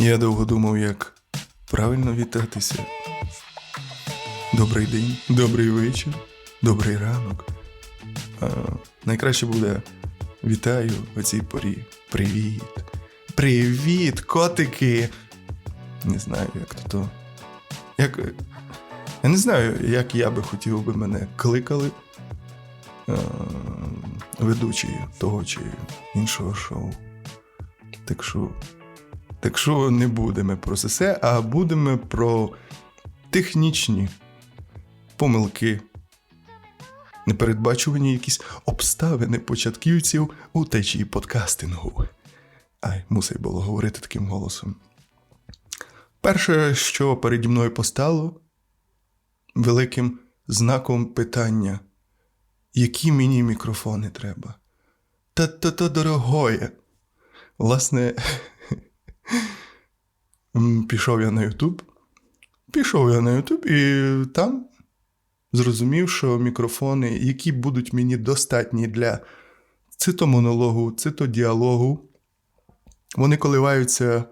Я довго думав, як правильно вітатися. Добрий день, добрий вечір, добрий ранок. А, найкраще буде вітаю о цій порі. Привіт. Привіт, котики. Не знаю, як то то. Як. Я не знаю, як я би хотів би мене кликали е, ведучі того чи іншого шоу. Так що. Так що не будемо про це а будемо про технічні помилки, непередбачувані якісь обставини початківців у течії подкастингу. Ай, мусить було говорити таким голосом. Перше, що переді мною постало, великим знаком питання, які мені мікрофони треба? Та-та-та дорогое. Власне, пішов я на Ютуб. Пішов я на Ютуб і там зрозумів, що мікрофони, які будуть мені достатні для цитомонологу, цитодіалогу, вони коливаються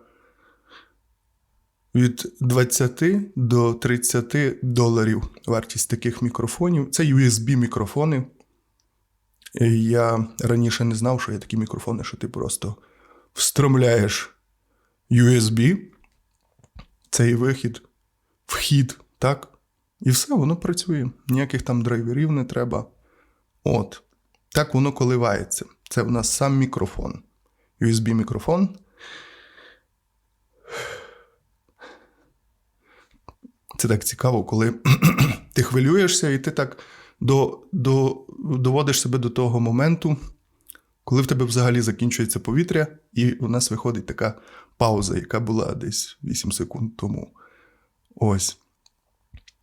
від 20 до 30 доларів вартість таких мікрофонів. Це USB-мікрофони. Я раніше не знав, що є такі мікрофони, що ти просто встромляєш USB, цей вихід, вхід, так? І все, воно працює. Ніяких там драйверів не треба. От. Так воно коливається. Це в нас сам мікрофон. USB-мікрофон. Це так цікаво, коли ти хвилюєшся, і ти так до, до, доводиш себе до того моменту, коли в тебе взагалі закінчується повітря, і у нас виходить така пауза, яка була десь 8 секунд тому. Ось.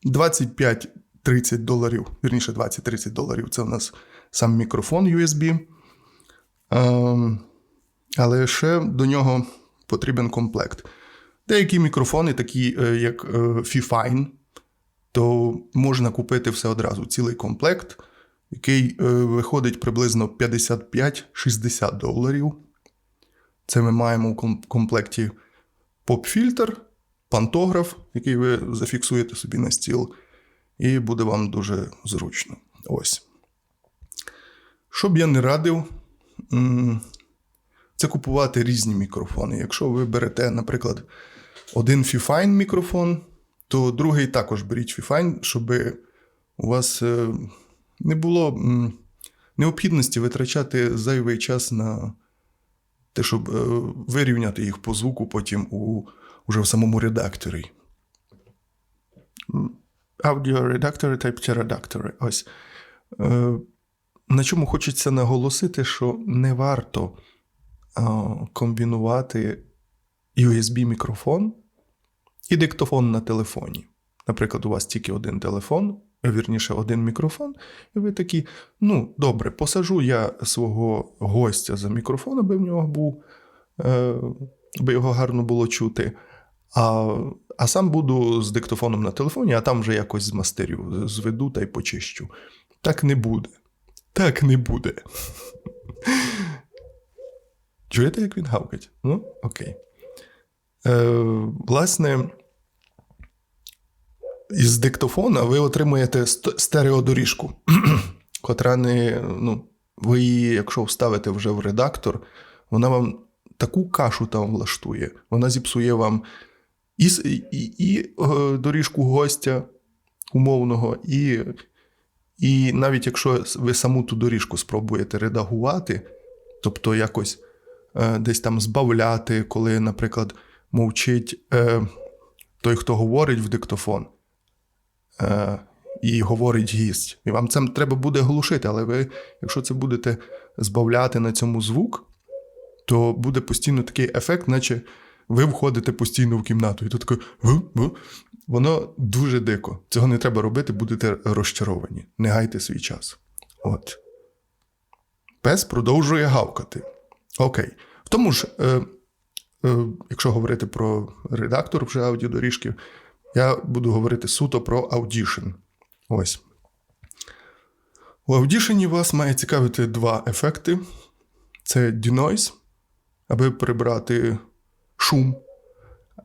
25-30 доларів, вірніше, 20-30 доларів це у нас сам мікрофон USB. Ем, але ще до нього потрібен комплект. Деякі мікрофони, такі е, як е, Fifine, то можна купити все одразу, цілий комплект, який е, виходить приблизно 55-60 доларів. Це ми маємо в комплекті поп-фільтр, пантограф, який ви зафіксуєте собі на стіл, і буде вам дуже зручно. Ось. Що б я не радив, це купувати різні мікрофони. Якщо ви берете, наприклад, один Fifine мікрофон, то другий також беріть Fifine, щоб у вас е, не було необхідності витрачати зайвий час на те, щоб е, вирівняти їх по звуку потім у, уже в самому редакторі. Аудіоредактори та птередактори. Ось. Е, на чому хочеться наголосити, що не варто комбінувати USB-мікрофон і диктофон на телефоні. Наприклад, у вас тільки один телефон, вірніше, один мікрофон, і ви такі: ну, добре, посажу я свого гостя за мікрофон, аби в нього був, е, аби його гарно було чути. А, а сам буду з диктофоном на телефоні, а там вже якось змастерю, зведу та й почищу. Так не буде. Так не буде. Чуєте, як він гавкать? Ну, окей. Е, власне, із диктофона ви отримуєте стереодоріжку, котра не. Ну, ви її, якщо вставите вже в редактор, вона вам таку кашу там влаштує. Вона зіпсує вам і, і, і, е, доріжку гостя умовного, і, і навіть якщо ви саму ту доріжку спробуєте редагувати, тобто якось е, десь там збавляти, коли, наприклад, мовчить е, той, хто говорить в диктофон, і говорить гість. І вам це треба буде глушити, але ви, якщо це будете збавляти на цьому звук, то буде постійно такий ефект, наче ви входите постійно в кімнату. І тут таке воно дуже дико. Цього не треба робити, будете розчаровані. Не гайте свій час. От. Пес продовжує гавкати. Окей. В тому ж, е, е, якщо говорити про редактор вже аудіодоріжки, я буду говорити суто про Audition. Ось. У Audition вас має цікавити два ефекти: це denoise, аби прибрати шум,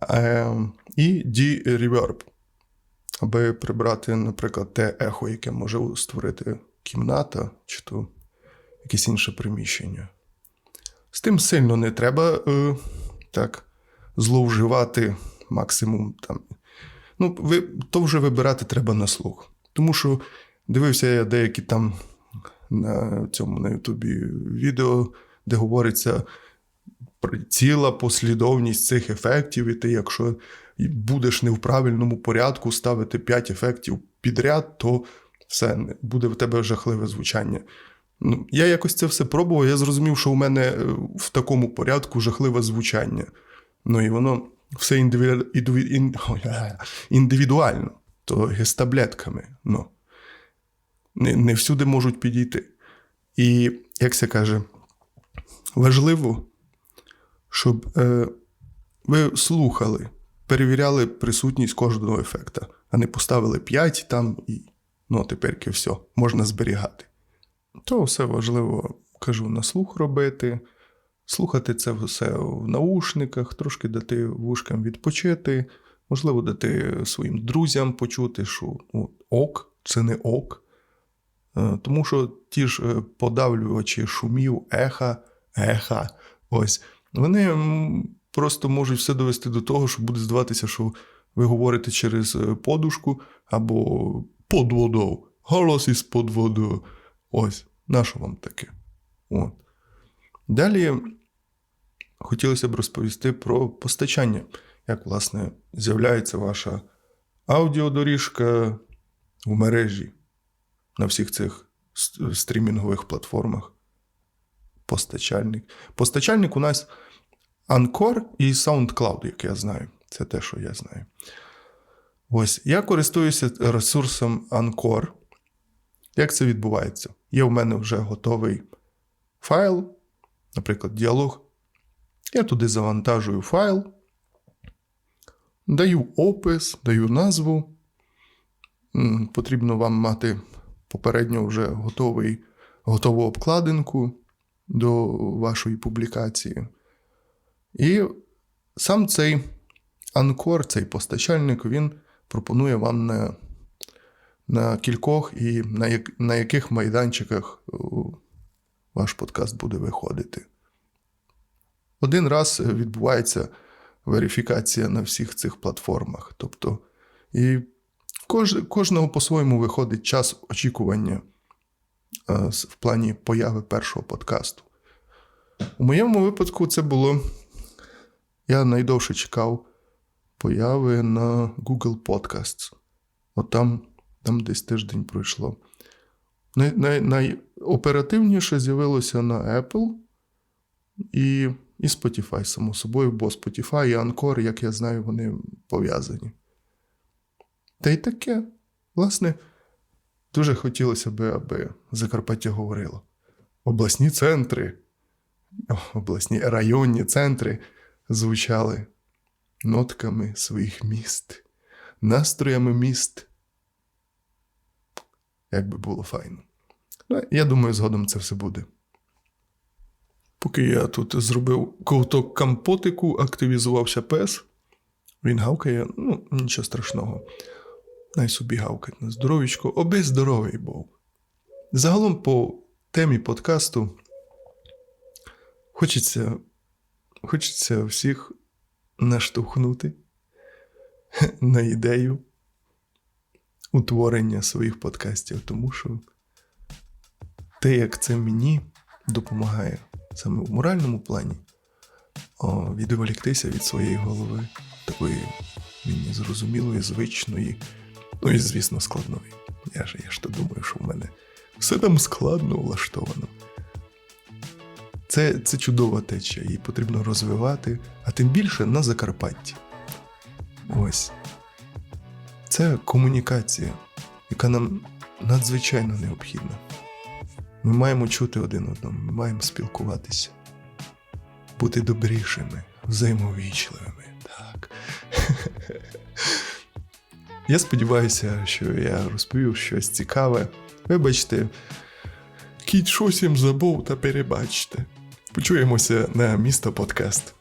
Е, і D-Reverb, аби прибрати, наприклад, те ехо, яке може створити кімната чи то якесь інше приміщення. З тим сильно не треба е, так зловживати максимум там. Ну, ви, то вже вибирати треба на слух. Тому що дивився я деякі там на цьому на Ютубі відео, де говориться про ціла послідовність цих ефектів, і ти, якщо будеш не в правильному порядку ставити 5 ефектів підряд, то все буде в тебе жахливе звучання. Ну, Я якось це все пробував, я зрозумів, що у мене е, в такому порядку жахливе звучання. Ну і воно все індиві... індивідуально, то гестаблетками. Ну, не, не всюди можуть підійти. І, як це каже, важливо, щоб е, ви слухали, перевіряли присутність кожного ефекта, а не поставили 5 там і ну, тепер все, можна зберігати. То все важливо, кажу, на слух робити, слухати це все в наушниках, трошки дати вушкам відпочити, можливо, дати своїм друзям почути, що ну, ок, це не ок. Е, тому що ті ж е, подавлювачі шумів, еха, еха, ось, вони просто можуть все довести до того, що буде здаватися, що ви говорите через е, подушку або під водою. Голос із під водою. Ось, на що вам таке? От. Далі хотілося б розповісти про постачання, як, власне, з'являється ваша аудіодоріжка в мережі на всіх цих стрімінгових платформах. Постачальник. Постачальник у нас Anchor і SoundCloud, як я знаю. Це те, що я знаю. Ось я користуюся ресурсом Anchor. Як це відбувається? Є в мене вже готовий файл, наприклад, діалог. Я туди завантажую файл, даю опис, даю назву. Потрібно вам мати попередньо вже готовий, готову обкладинку до вашої публікації. І сам цей анкор, цей постачальник, він пропонує вам на на кількох і на, як, на яких майданчиках ваш подкаст буде виходити. Один раз відбувається верифікація на всіх цих платформах. Тобто, і кож, кожного по-своєму виходить час очікування в плані появи першого подкасту. У моєму випадку це було. Я найдовше чекав появи на Google Podcasts. От там, там десь тиждень пройшло. Най, най, Найоперативніше з'явилося на Apple і і Spotify, само собою, бо Spotify і Anchor, як я знаю, вони пов'язані. Та й таке. Власне, дуже хотілося б, аби Закарпаття говорило. Обласні центри, обласні районні центри звучали нотками своїх міст, настроями міст. Як би було файно. Ну, Я думаю, згодом це все буде. Поки я тут зробив ковток компотику, активізувався пес. Він гавкає, ну, нічого страшного. Най собі гавкать на здоров'ячко, оби здоровий був. Загалом, по темі подкасту, хочеться хочеться всіх наштовхнути на ідею утворення своїх подкастів, тому що те, як це мені допомагає саме в моральному плані, відволіктися від своєї голови, такої мені зрозумілої, звичної, ну і, звісно, складної. Я ж я ж то думаю, що в мене все там складно влаштовано. Це це чудова течія, її потрібно розвивати, а тим більше на Закарпатті. Ось. Це комунікація, яка нам надзвичайно необхідна. Ми маємо чути один одному, ми маємо спілкуватися, бути добрішими, взаємовічливими. Так. Я сподіваюся, що я розповів щось цікаве. Вибачте, кіт щось їм забув та перебачте. Почуємося на місто подкаст.